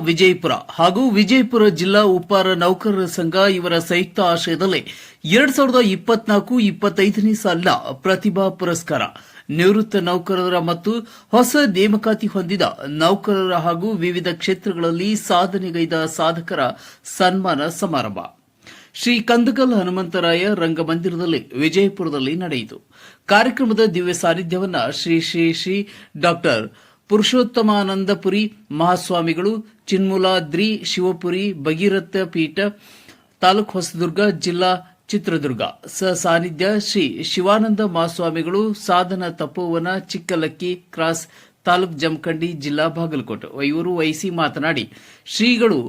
ವಿಜಯಪುರ ಹಾಗೂ ವಿಜಯಪುರ ಜಿಲ್ಲಾ ಉಪ್ಪಾರ ನೌಕರರ ಸಂಘ ಇವರ ಸಂಯುಕ್ತ ಆಶ್ರಯದಲ್ಲಿ ಎರಡ್ ಸಾವಿರದ ಇಪ್ಪತ್ನಾಲ್ಕು ಇಪ್ಪತ್ತೈದನೇ ಸಾಲಿನ ಪ್ರತಿಭಾ ಪುರಸ್ಕಾರ. ನಿವೃತ್ತ ನೌಕರರ ಮತ್ತು ಹೊಸ ನೇಮಕಾತಿ ಹೊಂದಿದ ನೌಕರರ ಹಾಗೂ ವಿವಿಧ ಕ್ಷೇತ್ರಗಳಲ್ಲಿ ಸಾಧನೆಗೈದ ಸಾಧಕರ ಸನ್ಮಾನ ಸಮಾರಂಭ. ಶ್ರೀ ಕಂದಕಲ್ ಹನುಮಂತರಾಯ ರಂಗಮಂದಿರದಲ್ಲಿ ವಿಜಯಪುರದಲ್ಲಿ ನಡೆಯಿತು. ಕಾರ್ಯಕ್ರಮದ ದಿವ್ಯ ಸಾನ್ನಿಧ್ಯವನ್ನು ಶ್ರೀ ಶ್ರೀ ಶ್ರೀ ಡಾಕ್ಟರ್ ಪುರುಷೋತ್ತಮಾನಂದಪುರಿ ಮಹಾಸ್ವಾಮಿಗಳು, ಚಿನ್ಮುಲಾದ್ರಿ, ಶಿವಪುರಿ, ಭಗೀರಥ ಪೀಠ, ತಾಲೂಕು ಹೊಸದುರ್ಗ, ಜಿಲ್ಲಾ ಚಿತ್ರದುರ್ಗ. ಸ ಸಾನ್ನಿಧ್ಯ ಶ್ರೀ ಶಿವಾನಂದ ಮಹಾಸ್ವಾಮಿಗಳು, ಸಾಧನ ತಪೋವನ ಚಿಕ್ಕಲಕ್ಕಿ ಕ್ರಾಸ್ ತಾಲೂಕ್ ಜಮಖಂಡಿ ಜಿಲ್ಲಾ ಬಾಗಲಕೋಟೆ. ಇವರು ವಹಿಸಿ ಮಾತನಾಡಿ, ಶ್ರೀಗಳು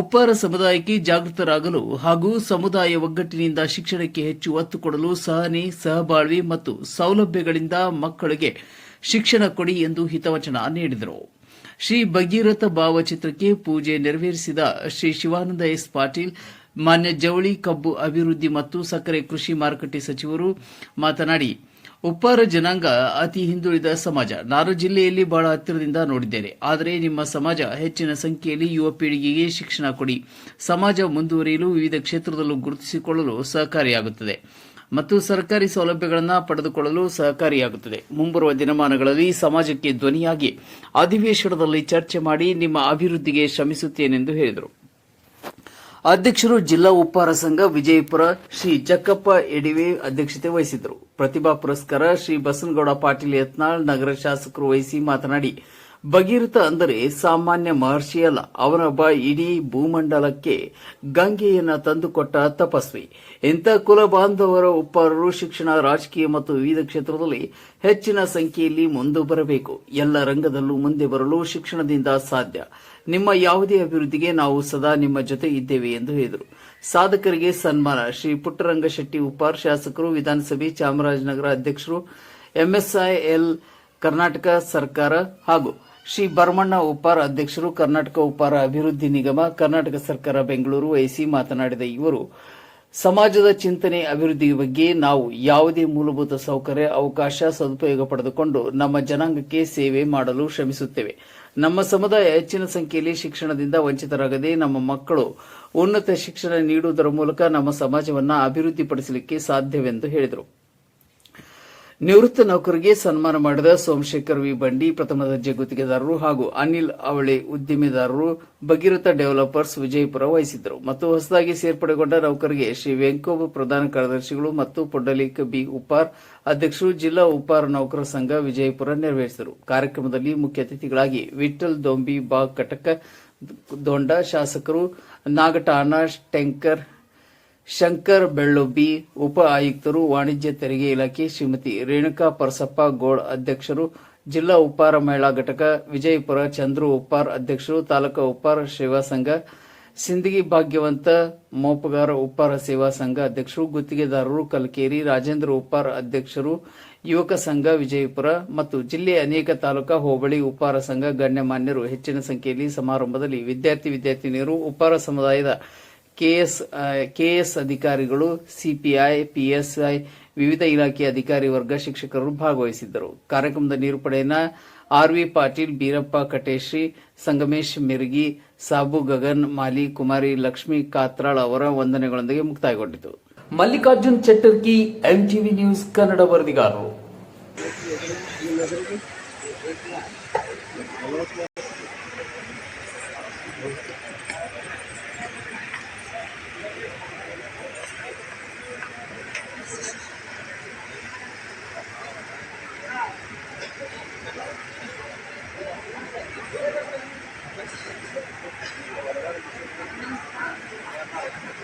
ಒಪ್ಪಾರ ಸಮುದಾಯಕ್ಕೆ ಜಾಗೃತರಾಗಲು ಹಾಗೂ ಸಮುದಾಯ ಒಗ್ಗಟ್ಟಿನಿಂದ ಶಿಕ್ಷಣಕ್ಕೆ ಹೆಚ್ಚು ಒತ್ತು ಕೊಡಲು ಸಹನೆ, ಸಹಬಾಳ್ವೆ ಮತ್ತು ಸೌಲಭ್ಯಗಳಿಂದ ಮಕ್ಕಳಿಗೆ ಶಿಕ್ಷಣ ಕೊಡಿ ಎಂದು ಹಿತವಚನ ನೀಡಿದರು. ಶ್ರೀ ಭಗೀರಥ ಭಾವಚಿತ್ರಕ್ಕೆ ಪೂಜೆ ನೆರವೇರಿಸಿದ ಶ್ರೀ ಶಿವಾನಂದ ಎಸ್ ಪಾಟೀಲ್ ಮಾನ್ಯ ಜವಳಿ, ಕಬ್ಬು ಅಭಿವೃದ್ಧಿ ಮತ್ತು ಸಕ್ಕರೆ ಕೃಷಿ ಮಾರುಕಟ್ಟೆ ಸಚಿವರು ಮಾತನಾಡಿ, ಉಪ್ಪಾರ ಜನಾಂಗ ಅತಿ ಹಿಂದುಳಿದ ಸಮಾಜ. ನಾನು ಜಿಲ್ಲೆಯಲ್ಲಿ ಬಹಳ ಹತ್ತಿರದಿಂದ ನೋಡಿದ್ದೇನೆ. ಆದರೆ ನಿಮ್ಮ ಸಮಾಜ ಹೆಚ್ಚಿನ ಸಂಖ್ಯೆಯಲ್ಲಿ ಯುವ ಪೀಳಿಗೆಗೆ ಶಿಕ್ಷಣ ಕೊಡಿ. ಸಮಾಜ ಮುಂದುವರಿಯಲು ವಿವಿಧ ಕ್ಷೇತ್ರದಲ್ಲೂ ಗುರುತಿಸಿಕೊಳ್ಳಲು ಸಹಕಾರಿಯಾಗುತ್ತದೆ ಮತ್ತು ಸರ್ಕಾರಿ ಸೌಲಭ್ಯಗಳನ್ನು ಪಡೆದುಕೊಳ್ಳಲು ಸಹಕಾರಿಯಾಗುತ್ತದೆ. ಮುಂಬರುವ ದಿನಮಾನಗಳಲ್ಲಿ ಸಮಾಜಕ್ಕೆ ಧ್ವನಿಯಾಗಿ ಅಧಿವೇಶನದಲ್ಲಿ ಚರ್ಚೆ ಮಾಡಿ ನಿಮ್ಮ ಅಭಿವೃದ್ಧಿಗೆ ಶ್ರಮಿಸುತ್ತೇನೆಂದು ಹೇಳಿದರು. ಅಧ್ಯಕ್ಷರು ಜಿಲ್ಲಾ ಉಪಹಾರ ಸಂಘ ವಿಜಯಪುರ ಶ್ರೀ ಜಕ್ಕಪ್ಪ ಎಡಿವೆ ಅಧ್ಯಕ್ಷತೆ ವಹಿಸಿದ್ದರು. ಪ್ರತಿಭಾ ಪುರಸ್ಕಾರ ಶ್ರೀ ಬಸನಗೌಡ ಪಾಟೀಲ್ ಯತ್ನಾಳ್ ನಗರ ಶಾಸಕರು ವಹಿಸಿ ಮಾತನಾಡಿ ಭಗೀರಥ ಅಂದರೆ ಸಾಮಾನ್ಯ ಮಹರ್ಷಿಯಲ್ಲ ಅವನೊಬ್ಬ ಇಡೀ ಭೂಮಂಡಲಕ್ಕೆ ಗಂಗೆಯನ್ನ ತಂದುಕೊಟ್ಟ ತಪಸ್ವಿ. ಇಂಥ ಕುಲ ಬಾಂಧವರ ಉಪ್ಪಾರರು ಶಿಕ್ಷಣ, ರಾಜಕೀಯ ಮತ್ತು ವಿವಿಧ ಕ್ಷೇತ್ರದಲ್ಲಿ ಹೆಚ್ಚಿನ ಸಂಖ್ಯೆಯಲ್ಲಿ ಮುಂದೆ ಬರಬೇಕು. ಎಲ್ಲ ರಂಗದಲ್ಲೂ ಮುಂದೆ ಬರಲು ಶಿಕ್ಷಣದಿಂದ ಸಾಧ್ಯ. ನಿಮ್ಮ ಯಾವುದೇ ಅಭಿವೃದ್ಧಿಗೆ ನಾವು ಸದಾ ನಿಮ್ಮ ಜೊತೆ ಇದ್ದೇವೆ ಎಂದು ಹೇಳಿದರು. ಸಾಧಕರಿಗೆ ಸನ್ಮಾನ. ಶ್ರೀ ಪುಟ್ಟರಂಗ ಶೆಟ್ಟಿ ಉಪ್ಪಾರ್ ಶಾಸಕರು, ವಿಧಾನಸಭೆ, ಚಾಮರಾಜನಗರ ಅಧ್ಯಕ್ಷರು, ಎಂಎಸ್ಐಎಲ್, ಕರ್ನಾಟಕ ಸರ್ಕಾರ ಹಾಗೂ ಶ್ರೀ ಭರಮಣ್ಣ ಉಪ್ಪಾರ ಅಧ್ಯಕ್ಷರು, ಕರ್ನಾಟಕ ಉಪ್ಪಾರ ಅಭಿವೃದ್ಧಿ ನಿಗಮ, ಕರ್ನಾಟಕ ಸರ್ಕಾರ ಬೆಂಗಳೂರು ವಹಿಸಿ ಮಾತನಾಡಿದ ಇವರು, ಸಮಾಜದ ಚಿಂತನೆ ಅಭಿವೃದ್ಧಿ ಬಗ್ಗೆ ನಾವು ಯಾವುದೇ ಮೂಲಭೂತ ಸೌಕರ್ಯ, ಅವಕಾಶ, ಸದುಪಯೋಗ ಪಡೆದುಕೊಂಡು ನಮ್ಮ ಜನಾಂಗಕ್ಕೆ ಸೇವೆ ಮಾಡಲು ಶ್ರಮಿಸುತ್ತೇವೆ. ನಮ್ಮ ಸಮುದಾಯ ಹೆಚ್ಚಿನ ಸಂಖ್ಯೆಯಲ್ಲಿ ಶಿಕ್ಷಣದಿಂದ ವಂಚಿತರಾಗದೆ ನಮ್ಮ ಮಕ್ಕಳು ಉನ್ನತ ಶಿಕ್ಷಣ ನೀಡುವುದರ ಮೂಲಕ ನಮ್ಮ ಸಮಾಜವನ್ನು ಅಭಿವೃದ್ಧಿಪಡಿಸಲಿಕ್ಕೆ ಸಾಧ್ಯವೆಂದು ಹೇಳಿದರು. ನಿವೃತ್ತ ನೌಕರಿಗೆ ಸನ್ಮಾನ ಮಾಡಿದ ಸೋಮಶೇಖರ್ ವಿ. ಬಂಡಿ, ಪ್ರಥಮ ದರ್ಜೆ ಗುತ್ತಿಗೆದಾರರು ಹಾಗೂ ಅನಿಲ್ ಅವಳಿ ಉದ್ದಿಮೆದಾರರು ಭಗೀರಥ ಡೆವಲಪರ್ಸ್ ವಿಜಯಪುರ ವಹಿಸಿದ್ದರು. ಮತ್ತು ಹೊಸದಾಗಿ ಸೇರ್ಪಡೆಗೊಂಡ ನೌಕರಿಗೆ ಶ್ರೀ ವೆಂಕೋಬ ಪ್ರಧಾನ ಕಾರ್ಯದರ್ಶಿಗಳು ಮತ್ತು ಪೊಡ್ಡಲಿಕ್ ಬಿ. ಉಪ್ಪಾರ್ ಅಧ್ಯಕ್ಷರು ಜಿಲ್ಲಾ ಉಪ್ಪಾರ ನೌಕರ ಸಂಘ ವಿಜಯಪುರ ನೆರವೇರಿಸಿದರು. ಕಾರ್ಯಕ್ರಮದಲ್ಲಿ ಮುಖ್ಯ ಅತಿಥಿಗಳಾಗಿ ವಿಠಲ್ ದೊಂಬಿ ಬಾ ಕಟಕ ದೊಂಡ ಶಾಸಕರು ನಾಗಟಾಣ ಟೆಂಕರ್ ಶಂಕರ್ ಬೆಳ್ಳುಬ್ಬಿ ಉಪ ಆಯುಕ್ತರು ವಾಣಿಜ್ಯ ತೆರಿಗೆ ಇಲಾಖೆ ಶ್ರೀಮತಿ ರೇಣುಕಾ ಪರಸಪ್ಪ ಗೋಳ್ ಅಧ್ಯಕ್ಷರು, ಜಿಲ್ಲಾ ಉಪ್ಪಾರ ಮಹಿಳಾ ಘಟಕ ವಿಜಯಪುರ ಚಂದ್ರು ಉಪ್ಪಾರ್ ಅಧ್ಯಕ್ಷರು, ತಾಲೂಕಾ ಉಪ್ಪಾರ ಸೇವಾ ಸಂಘ, ಸಿಂದಗಿ ಭಾಗ್ಯವಂತ ಮೋಪಗಾರ ಉಪ್ಪಾರ ಸೇವಾ ಸಂಘ ಅಧ್ಯಕ್ಷರು, ಗುತ್ತಿಗೆದಾರರು ಕಲಕೇರಿ, ರಾಜೇಂದ್ರ ಉಪ್ಪಾರ ಅಧ್ಯಕ್ಷರು, ಯುವಕ ಸಂಘ ವಿಜಯಪುರ ಮತ್ತು ಜಿಲ್ಲೆಯ ಅನೇಕ ತಾಲೂಕಾ ಹೋಬಳಿ ಉಪ್ಪಾರ ಸಂಘ ಗಣ್ಯಮಾನ್ಯರು. ಹೆಚ್ಚಿನ ಸಂಖ್ಯೆಯಲ್ಲಿ ಸಮಾರಂಭದಲ್ಲಿ ವಿದ್ಯಾರ್ಥಿ ವಿದ್ಯಾರ್ಥಿನಿಯರು ಉಪ್ಪಾರ ಸಮುದಾಯದ ಕೆಎಸ್ ಕೆಎಸ್ ಅಧಿಕಾರಿಗಳು, ಸಿಪಿಐ, ಪಿಎಸ್ಐ, ವಿವಿಧ ಇಲಾಖೆಯ ಅಧಿಕಾರಿ ವರ್ಗ ಶಿಕ್ಷಕರು ಭಾಗವಹಿಸಿದ್ದರು. ಕಾರ್ಯಕ್ರಮದ ನಿರೂಪಣೆಯನ್ನ ಆರ್ವಿ ಪಾಟೀಲ್, ಬೀರಪ್ಪ ಕಟೇಶಿ ಸಂಗಮೇಶ್ ಮಿರ್ಗಿ, ಸಾಬು ಗಗನ್, ಮಾಲಿ ಕುಮಾರಿ, ಲಕ್ಷ್ಮಿ ಕಾತ್ರಾಳ್ ಅವರ ವಂದನೆಗಳೊಂದಿಗೆ ಮುಕ್ತಾಯಗೊಂಡಿತು. ಮಲ್ಲಿಕಾರ್ಜುನ್ ಚಟ್ಟರ್ಕಿ ಎಂಟಿವಿ ನ್ಯೂಸ್, ಕನ್ನಡ ವರದಿಗಾರರು.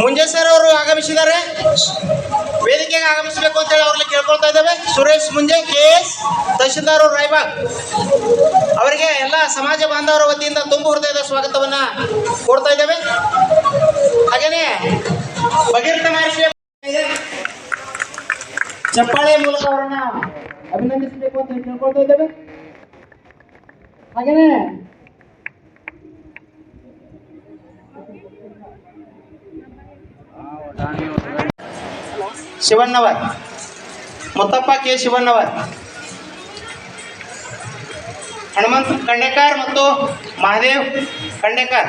ಮುಂಜೆ ಸರ್ ಅವರು ಆಗಮಿಸಿದ್ದಾರೆ? ವೇದಿಕೆಗೆ ಆಗಮಿಸಬೇಕು ಅಂತ ಹೇಳಿ ಅವ್ರಲ್ಲಿ ಕೇಳ್ಕೊಳ್ತಾ ಇದ್ದೇವೆ. ಸುರೇಶ್ ಮುಂಜೆ ಕೆ ಎಸ್ ತಹಶೀಲ್ದಾರ್ ರಾಯಬಾಗ್. ಅವರಿಗೆ ಎಲ್ಲ ಸಮಾಜ ಬಾಂಧವರ ವತಿಯಿಂದ ತುಂಬು ಹೃದಯದ ಸ್ವಾಗತವನ್ನ ಕೊಡ್ತಾ ಇದ್ದೇವೆ. ಹಾಗೇನೆ ಬಗೀರ್ಥ ಮಹರ್ಷಿ ಚಪ್ಪಾಳೆ ಮೂಲಕ ಅವರನ್ನ ಅಭಿನಂದಿಸಬೇಕು ಅಂತ ಕೇಳ್ಕೊಳ್ತಾ ಇದ್ದೇವೆ. ಹಾಗೇನೆ ಶಿವಣ್ಣವರ್. ಮುತ್ತಪ್ಪ ಕೆ. ಶಿವಣ್ಣವರ್. ಹನುಮಂತ ಖಂಡೇಕರ್ ಮತ್ತು ಮಹಾದೇವ್ ಖಂಡೇಕರ್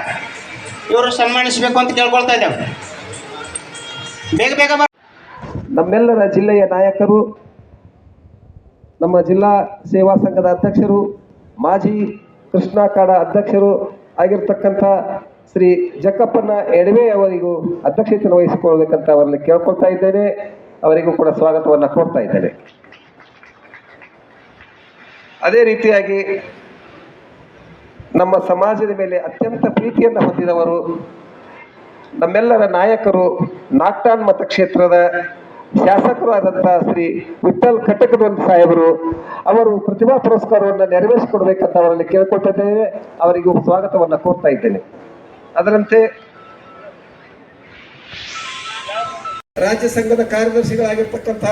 ಇವರು ಸನ್ಮಾನಿಸಬೇಕು ಅಂತ ಕೇಳ್ಕೊಳ್ತಾ ಇದ್ದೇವೆ. ಬೇಗ ಬೇಗ ನಮ್ಮೆಲ್ಲರ ಜಿಲ್ಲೆಯ ನಾಯಕರು, ನಮ್ಮ ಜಿಲ್ಲಾ ಸೇವಾ ಸಂಘದ ಅಧ್ಯಕ್ಷರು, ಮಾಜಿ ಕೃಷ್ಣ ಕಾಡ ಅಧ್ಯಕ್ಷರು ಆಗಿರ್ತಕ್ಕಂಥ ಶ್ರೀ ಜಕ್ಕಪ್ಪನ ಎಡವೆ ಅವರಿಗೂ ಅಧ್ಯಕ್ಷತೆಯನ್ನು ವಹಿಸಿಕೊಳ್ಳಬೇಕಂತ ಅವರಲ್ಲಿ ಕೇಳ್ಕೊಳ್ತಾ ಇದ್ದೇನೆ. ಅವರಿಗೂ ಕೂಡ ಸ್ವಾಗತವನ್ನು ಕೊಡ್ತಾ ಇದ್ದೇನೆ. ಅದೇ ರೀತಿಯಾಗಿ ನಮ್ಮ ಸಮಾಜದ ಮೇಲೆ ಅತ್ಯಂತ ಪ್ರೀತಿಯನ್ನು ಹೊಂದಿದವರು ನಮ್ಮೆಲ್ಲರ ನಾಯಕರು ನಾಗ್ಟಾನ್ ಮತಕ್ಷೇತ್ರದ ಶಾಸಕರು ಆದಂತಹ ಶ್ರೀ ವಿಠಲ್ ಕಟಕದೊಂದ್ ಸಾಹೇಬರು. ಅವರು ಪ್ರತಿಭಾ ಪುರಸ್ಕಾರವನ್ನು ನೆರವೇರಿಸಿಕೊಡ್ಬೇಕಂತ ಅವರಲ್ಲಿ ಕೇಳ್ಕೊಳ್ತಿದ್ದೇನೆ ಅವರಿಗೂ ಸ್ವಾಗತವನ್ನು ಕೋರ್ತಾ ಇದ್ದೇನೆ. ಅದರಂತೆ ರಾಜ್ಯ ಸಂಘದ ಕಾರ್ಯದರ್ಶಿಗಳಾಗಿರ್ತಕ್ಕಂಥ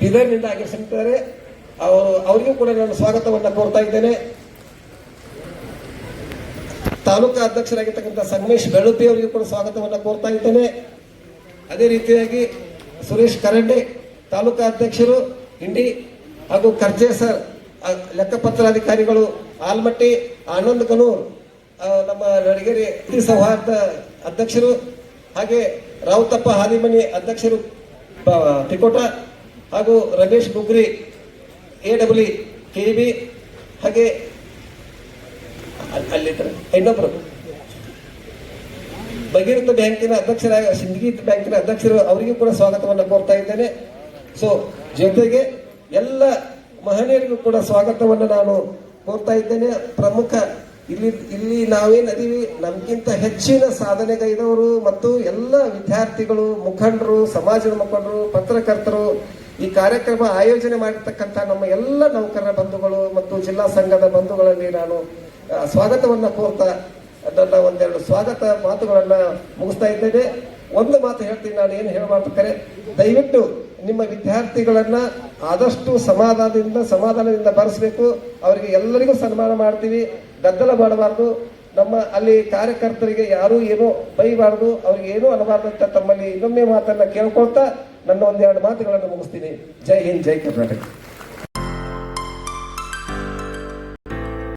ಬೀದರ್ನಿಂದ ಆಗಿರ್ಸಿದ್ದಾರೆ ಅವರು, ಅವರಿಗೂ ಕೂಡ ನಾನು ಸ್ವಾಗತವನ್ನು ಕೋರ್ತಾ ಇದ್ದೇನೆ. ತಾಲೂಕಾ ಅಧ್ಯಕ್ಷರಾಗಿರ್ತಕ್ಕಂಥ ಸಂಗಮೇಶ್ ಬೆಳುತಿ ಅವರಿಗೂ ಕೂಡ ಸ್ವಾಗತವನ್ನು ಕೋರ್ತಾ ಇದ್ದೇನೆ. ಅದೇ ರೀತಿಯಾಗಿ ಸುರೇಶ್ ಕರಂಡೆ, ತಾಲೂಕಾ ಅಧ್ಯಕ್ಷರು, ಇಂಡಿ ಹಾಗೂ ಕರ್ಜೆ ಸರ್ ಲೆಕ್ಕಪತ್ರ ಅಧಿಕಾರಿಗಳು ಆಲ್ಮಟ್ಟಿ, ಆನಂದ್ ಕನೂರ್ ನಮ್ಮ ನಡಿಗೇರಿ ಸೌಹಾರ್ದ ಅಧ್ಯಕ್ಷರು ಹಾಗೆ ರಾವುತಪ್ಪ ಹಾಲಿಮನಿ ಅಧ್ಯಕ್ಷರು ತ್ರಿಕೋಟ ಹಾಗೂ Ramesh Bugri A W K B ಹಾಗೆ ಅಲ್ಲಿ ಇನ್ನೊಬ್ಬರು ಭಗೀರಥ ಬ್ಯಾಂಕಿನ ಅಧ್ಯಕ್ಷರ ಸಿಂಧಗೀತ್ ಬ್ಯಾಂಕಿನ ಅಧ್ಯಕ್ಷರು, ಅವರಿಗೂ ಕೂಡ ಸ್ವಾಗತವನ್ನು ಕೋರ್ತಾ ಇದ್ದೇನೆ. ಸೊ ಜೊತೆಗೆ ಎಲ್ಲ ಮಹನೀಯರಿಗೂ ಕೂಡ ಸ್ವಾಗತವನ್ನು ನಾನು ಕೋರ್ತಾ ಇದ್ದೇನೆ. ಪ್ರಮುಖ ಇಲ್ಲಿ ಇಲ್ಲಿ ನಾವೇನದೀವಿ ನಮ್ಗಿಂತ ಹೆಚ್ಚಿನ ಸಾಧನೆಗೈದವರು ಮತ್ತು ಎಲ್ಲ ವಿದ್ಯಾರ್ಥಿಗಳು, ಮುಖಂಡರು, ಸಮಾಜದ ಮುಖಂಡರು, ಪತ್ರಕರ್ತರು, ಈ ಕಾರ್ಯಕ್ರಮ ಆಯೋಜನೆ ಮಾಡಿರ್ತಕ್ಕಂಥ ನಮ್ಮ ಎಲ್ಲ ನೌಕರರ ಬಂಧುಗಳು ಮತ್ತು ಜಿಲ್ಲಾ ಸಂಘದ ಬಂಧುಗಳಲ್ಲಿ ನಾನು ಸ್ವಾಗತವನ್ನು ಕೋರ್ತಾ ನನ್ನ ಒಂದೆರಡು ಸ್ವಾಗತ ಮಾತುಗಳನ್ನ ಮುಗಿಸ್ತಾ ಇದ್ದೇನೆ. ಒಂದು ಮಾತು ಹೇಳ್ತೀನಿ ನಾನು ಏನು ಹೇಳಬೇಕಾರೆ ದಯವಿಟ್ಟು ನಿಮ್ಮ ವಿದ್ಯಾರ್ಥಿಗಳನ್ನ ಆದಷ್ಟು ಸಮಾಧಾನದಿಂದ ಸಮಾಧಾನದಿಂದ ಬರೆಸಬೇಕು. ಅವರಿಗೆ ಎಲ್ಲರಿಗೂ ಸನ್ಮಾನ ಮಾಡ್ತೀವಿ. ಗದ್ದಲ ಮಾಡಬಾರ್ದು. ನಮ್ಮ ಅಲ್ಲಿ ಕಾರ್ಯಕರ್ತರಿಗೆ ಯಾರು ಏನೋ ಬೈಬಾರ್ದು, ಅವ್ರಿಗೆ ಏನೂ ಅನ್ನಬಾರ್ದು ಅಂತ ತಮ್ಮಲ್ಲಿ ಇನ್ನೊಮ್ಮೆ ಮಾತನ್ನ ಕೇಳ್ಕೊಳ್ತಾ ನನ್ನ ಒಂದೆರಡು ಮಾತುಗಳನ್ನು ಮುಗಿಸ್ತೀನಿ. ಜೈ ಹಿಂದ್, ಜೈ ಕರ್ನಾಟಕ.